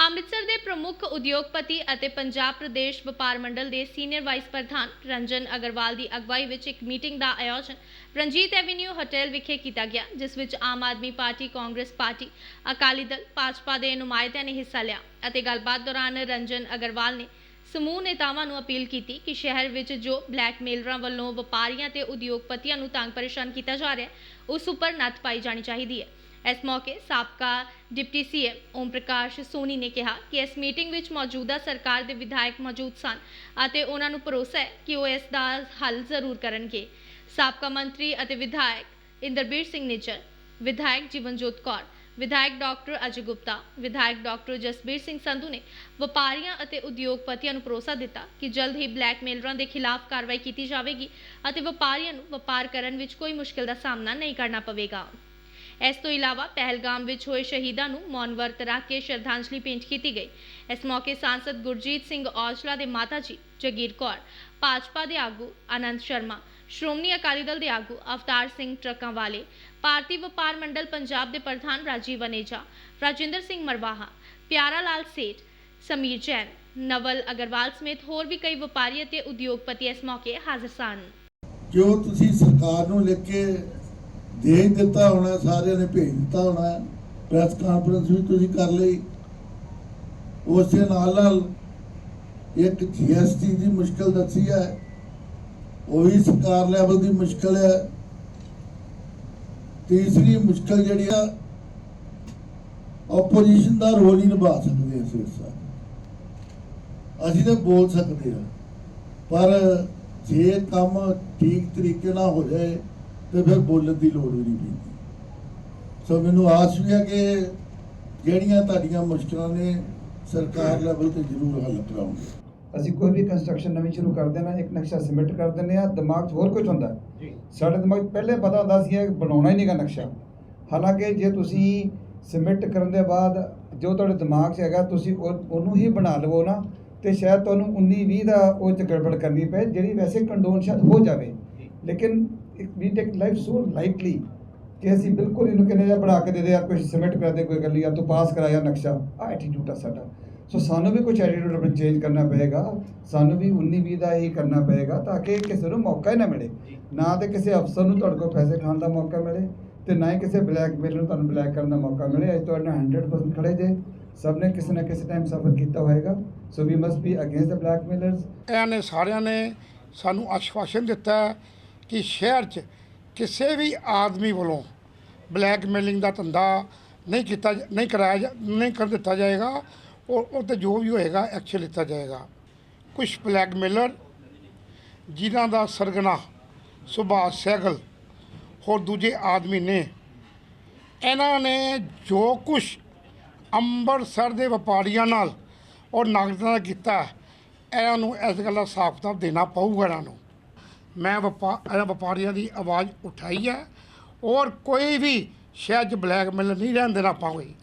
ਅੰਮ੍ਰਿਤਸਰ ਦੇ ਪ੍ਰਮੁੱਖ ਉਦਯੋਗਪਤੀ ਅਤੇ ਪੰਜਾਬ ਪ੍ਰਦੇਸ਼ ਵਪਾਰ ਮੰਡਲ ਦੇ ਸੀਨੀਅਰ ਵਾਈਸ ਪ੍ਰਧਾਨ ਰੰਜਨ ਅਗਰਵਾਲ ਦੀ ਅਗਵਾਈ ਵਿੱਚ ਇੱਕ ਮੀਟਿੰਗ ਦਾ ਆਯੋਜਨ ਰਣਜੀਤ ਐਵੀਨਿਊ ਹੋਟਲ ਵਿਖੇ ਕੀਤਾ ਗਿਆ, ਜਿਸ ਵਿੱਚ ਆਮ ਆਦਮੀ ਪਾਰਟੀ, ਕਾਂਗਰਸ ਪਾਰਟੀ, ਅਕਾਲੀ ਦਲ, ਭਾਜਪਾ ਦੇ ਨੁਮਾਇੰਦਿਆਂ ਨੇ ਹਿੱਸਾ ਲਿਆ ਅਤੇ ਗੱਲਬਾਤ ਦੌਰਾਨ ਰੰਜਨ ਅਗਰਵਾਲ ਨੇ ਸਮੂਹ ਨੇਤਾਵਾਂ ਨੂੰ ਅਪੀਲ ਕੀਤੀ ਕਿ ਸ਼ਹਿਰ ਵਿੱਚ ਜੋ ਬਲੈਕਮੇਲਰਾਂ ਵੱਲੋਂ ਵਪਾਰੀਆਂ ਤੇ ਉਦਯੋਗਪਤੀਆਂ ਨੂੰ ਤੰਗ ਪਰੇਸ਼ਾਨ ਕੀਤਾ ਜਾ ਰਿਹਾ ਹੈ ਉਸ ਉੱਪਰ ਨੱਥ ਪਾਈ ਜਾਣੀ ਚਾਹੀਦੀ ਹੈ। ਇਸ ਮੌਕੇ ਸਾਬਕਾ ਡਿਪਟੀ ਸੀਐਮ ਓਮ ਪ੍ਰਕਾਸ਼ ਸੋਨੀ ਨੇ ਕਿਹਾ ਕਿ ਇਸ ਮੀਟਿੰਗ ਵਿੱਚ ਮੌਜੂਦਾ ਸਰਕਾਰ ਦੇ ਵਿਧਾਇਕ ਮੌਜੂਦ ਸਨ ਅਤੇ ਉਹਨਾਂ ਨੂੰ ਭਰੋਸਾ ਹੈ ਕਿ ਉਹ ਇਸ ਦਾ ਹੱਲ ਜ਼ਰੂਰ ਕਰਨਗੇ। ਸਾਬਕਾ ਮੰਤਰੀ ਅਤੇ ਵਿਧਾਇਕ ਇੰਦਰਬੀਰ ਸਿੰਘ ਨਿੱਜਰ, ਵਿਧਾਇਕ ਜੀਵਨਜੋਤ ਕੌਰ, ਵਿਧਾਇਕ ਡਾਕਟਰ ਅਜੇ ਗੁਪਤਾ, ਵਿਧਾਇਕ ਡਾਕਟਰ ਜਸਬੀਰ ਸਿੰਘ ਸੰਧੂ ਨੇ ਵਪਾਰੀਆਂ ਅਤੇ ਉਦਯੋਗਪਤੀਆਂ ਨੂੰ ਭਰੋਸਾ ਦਿੱਤਾ ਕਿ ਜਲਦ ਹੀ ਬਲੈਕਮੇਲਰਾਂ ਦੇ ਖਿਲਾਫ ਕਾਰਵਾਈ ਕੀਤੀ ਜਾਵੇਗੀ ਅਤੇ ਵਪਾਰੀਆਂ ਨੂੰ ਵਪਾਰ ਕਰਨ ਵਿੱਚ ਕੋਈ ਮੁਸ਼ਕਲ ਦਾ ਸਾਹਮਣਾ ਨਹੀਂ ਕਰਨਾ ਪਵੇਗਾ। ਇਸ ਤੋਂ ਇਲਾਵਾ ਪਹਿਲਗਾਮ ਵਿੱਚ ਹੋਏ ਸ਼ਹੀਦਾਂ ਨੂੰ ਮੌਨ ਵਰਤ ਰੱਖ ਕੇ ਸ਼ਰਧਾਂਜਲੀ ਭੇਂਟ ਕੀਤੀ ਗਈ। ਇਸ ਮੌਕੇ ਸਾਂਸਦ ਗੁਰਜੀਤ ਸਿੰਘ ਔਜਲਾ ਦੇ ਮਾਤਾ ਜੀ ਜਗੀਰ ਕੌਰ, ਭਾਜਪਾ ਦੇ ਆਗੂ ਆਨੰਦ ਸ਼ਰਮਾ, ਸ਼੍ਰੋਮਣੀ ਅਕਾਲੀ ਦਲ ਦੇ ਆਗੂ ਅਵਤਾਰ ਸਿੰਘ ਟਰੱਕਾਂ ਵਾਲੇ ਭਾਰਤੀ ਵਪਾਰ ਮੰਡਲ ਪੰਜਾਬ ਦੇ ਪ੍ਰਧਾਨ ਰਾਜੀਵ ਅਨੇਜਾ, ਰਾਜਿੰਦਰ ਸਿੰਘ ਮਰਵਾਹਾ ਪਿਆਰਾ ਲਾਲ ਸੇਠ, ਸਮੀਰ ਜੈਨ, ਨਵਲ ਅਗਰਵਾਲ ਸਮੇਤ ਹੋਰ ਵੀ ਕਈ ਵਪਾਰੀ ਅਤੇ ਉਦਯੋਗਪਤੀ ਇਸ ਮੌਕੇ ਹਾਜ਼ਰ ਸਨ। ਜੋ ਤੁਸੀਂ ਸਰਕਾਰ ਨੂੰ ਲਿਖ ਕੇ ਦੇ ਦਿੱਤਾ ਹੋਣਾ, ਸਾਰਿਆਂ ਨੇ ਭੇਜ ਦਿੱਤਾ ਹੋਣਾ ਪ੍ਰੈਸ ਕਾਨਫਰੰਸ ਵੀ ਤੁਸੀਂ ਕਰ ਲਈ। ਉਸ ਦੇ ਨਾਲ ਨਾਲ ਇੱਕ ਜੀਐਸਟੀ ਦੀ ਮੁਸ਼ਕਲ ਦੱਸੀ ਹੈ, ਉਹ ਵੀ ਸਰਕਾਰ ਲੈਵਲ ਦੀ ਮੁਸ਼ਕਲ ਹੈ। ਤੀਸਰੀ ਮੁਸ਼ਕਲ ਜਿਹੜੀ ਆ ਆਪੋਜੀਸ਼ਨ ਦਾ ਰੋਲ ਹੀ ਨਿਭਾ ਸਕਦੇ ਇਸ ਅਸੀਂ ਤਾਂ ਬੋਲ ਸਕਦੇ ਹਾਂ ਪਰ ਜੇ ਕੰਮ ਠੀਕ ਤਰੀਕੇ ਨਾਲ ਹੋ ਜਾਏ ਤੇ ਫਿਰ ਬੋਲਣ ਦੀ ਲੋੜ ਵੀ ਨਹੀਂ ਪੈਂਦੀ। ਸੋ ਮੈਨੂੰ ਆਸ ਵੀ ਹੈ ਕਿ ਜਿਹੜੀਆਂ ਤੁਹਾਡੀਆਂ ਮੁਸ਼ਕਲਾਂ ਨੇ ਸਰਕਾਰ ਲੈਵਲ ਤੇ ਜ਼ਰੂਰ ਹੱਲ ਕਰਾਉਂਗੇ ਅਸੀਂ ਕੋਈ ਵੀ ਕੰਸਟਰਕਸ਼ਨ ਨਵੀਂ ਸ਼ੁਰੂ ਕਰਦੇ ਨਾ ਇੱਕ ਨਕਸ਼ਾ ਸਬਮਿਟ ਕਰ ਦਿੰਦੇ ਆ ਦਿਮਾਗ 'ਚ ਹੋਰ ਕੁਝ ਹੁੰਦਾ ਜੀ। ਸਾਡੇ ਦਿਮਾਗ 'ਚ ਪਹਿਲੇ ਪਤਾ ਹੁੰਦਾ ਸੀ ਇਹ ਬਣਾਉਣਾ ਹੀ ਨਹੀਂਗਾ ਨਕਸ਼ਾ। ਹਾਲਾਂਕਿ ਜੇ ਤੁਸੀਂ ਸਬਮਿਟ ਕਰਨ ਦੇ ਬਾਅਦ ਜੋ ਤੁਹਾਡੇ ਦਿਮਾਗ 'ਚ ਹੈਗਾ ਤੁਸੀਂ ਉਹ- ਉਹਨੂੰ ਹੀ ਬਣਾ ਲਵੋ ਨਾ ਤੇ ਸ਼ਾਇਦ ਤੁਹਾਨੂੰ 19 20 ਦਾ ਉਹ 'ਚ ਗੜਬੜ ਕਰਨੀ ਪਏ ਜਿਹੜੀ ਵੈਸੇ ਕੰਡੋਨ ਸ਼ਾਇਦ ਹੋ ਜਾਵੇ। ਲੇਕਿਨ ਵੀ ਟੇਕ ਲਾਈਫ ਸੋ ਲਾਈਟਲੀ ਕਿ ਅਸੀਂ ਬਿਲਕੁਲ ਇਹਨੂੰ ਕਹਿੰਦੇ ਜਾਂ ਬਣਾ ਕੇ ਦੇ ਦੇ ਯਾਰ ਕੁਝ ਸਬਮਿਟ ਕਰ ਦੇ ਕੋਈ ਗੱਲ ਨਹੀਂ ਜਾਂ ਤੂੰ ਪਾਸ ਕਰਾਇਆ ਨਕਸ਼ਾ ਆ ਐਟੀਟਿਊਡ ਆ ਸਾਡਾ। ਸੋ ਸਾਨੂੰ ਵੀ ਕੁਝ ਐਟੀਟਿਊਡ ਆਪਣਾ ਚੇਂਜ ਕਰਨਾ ਪਏਗਾ ਸਾਨੂੰ ਵੀ 19 20 ਦਾ ਹੀ ਕਰਨਾ ਪਏਗਾ ਤਾਂ ਕਿ ਕਿਸੇ ਨੂੰ ਮੌਕਾ ਹੀ ਨਾ ਮਿਲੇ। ਨਾ ਤੇ ਕਿਸੇ ਅਫਸਰ ਨੂੰ ਤੁਹਾਡੇ ਕੋਲ ਪੈਸੇ ਖਾਣ ਦਾ ਮੌਕਾ ਮਿਲੇ ਤੇ ਨਾ ਹੀ ਕਿਸੇ ਬਲੈਕਮੇਲ ਨੂੰ ਤੁਹਾਨੂੰ ਬਲੈਕ ਕਰਨ ਦਾ ਮੌਕਾ ਮਿਲੇ। ਅੱਜ ਤੁਹਾਡੇ ਨਾਲ 100% ਖੜੇ ਜੇ ਸਭ ਨੇ ਕਿਸੇ ਨਾ ਕਿਸੇ ਟਾਈਮ ਸਫਰ ਕੀਤਾ ਹੋਏਗਾ। So we must be against the blackmailers ਇਹਨਾਂ ਨੇ ਸਾਰਿਆਂ ਨੇ ਸਾਨੂੰ ਆਸ਼ਵਾਸਨ ਦਿੱਤਾ ਹੈ ਕਿ ਸ਼ਹਿਰ 'ਚ ਕਿਸੇ ਵੀ ਆਦਮੀ ਵੱਲੋਂ ਬਲੈਕਮੇਲਿੰਗ ਦਾ ਧੰਦਾ ਨਹੀਂ ਕੀਤਾ ਜ- ਨਹੀਂ ਕਰਾਇਆ ਜਾ- ਨਹੀਂ ਕਰ ਦਿੱਤਾ ਜਾਏਗਾ ਔਰ ਉਹ ਤੇ ਜੋ ਵੀ ਹੋਏਗਾ ਐਕਸ਼ਨ ਲਿੱਤਾ ਜਾਏਗਾ। ਕੁਝ ਬਲੈਕਮੇਲਰ ਜਿਨ੍ਹਾਂ ਦਾ ਸਰਗਨਾ ਸੁਭਾਸ਼ ਸਹਿਗਲ ਹੋਰ ਦੂਜੇ ਆਦਮੀ ਨੇ, ਇਹਨਾਂ ਨੇ ਜੋ ਕੁਝ ਅੰਮ੍ਰਿਤਸਰ ਦੇ ਵਪਾਰੀਆਂ ਨਾਲ ਔਰ ਨਾਗਰਿਕਾਂ ਨਾਲ ਕੀਤਾ, ਇਹਨਾਂ ਨੂੰ ਇਸ ਗੱਲ ਦਾ ਸਾਫ਼ ਸਾਫ਼ ਦੇਣਾ ਪਊਗਾ ਇਹਨਾਂ ਨੂੰ। ਮੈਂ ਵਪਾਰ ਵਪਾਰੀਆਂ ਦੀ ਆਵਾਜ਼ ਉਠਾਈ ਹੈ ਔਰ ਕੋਈ ਵੀ ਸ਼ਹਿਰ 'ਚ ਬਲੈਕਮੇਲ ਨਹੀਂ ਰਹਿਣ ਦੇਣਾ ਪਾਵਾਂਗੇ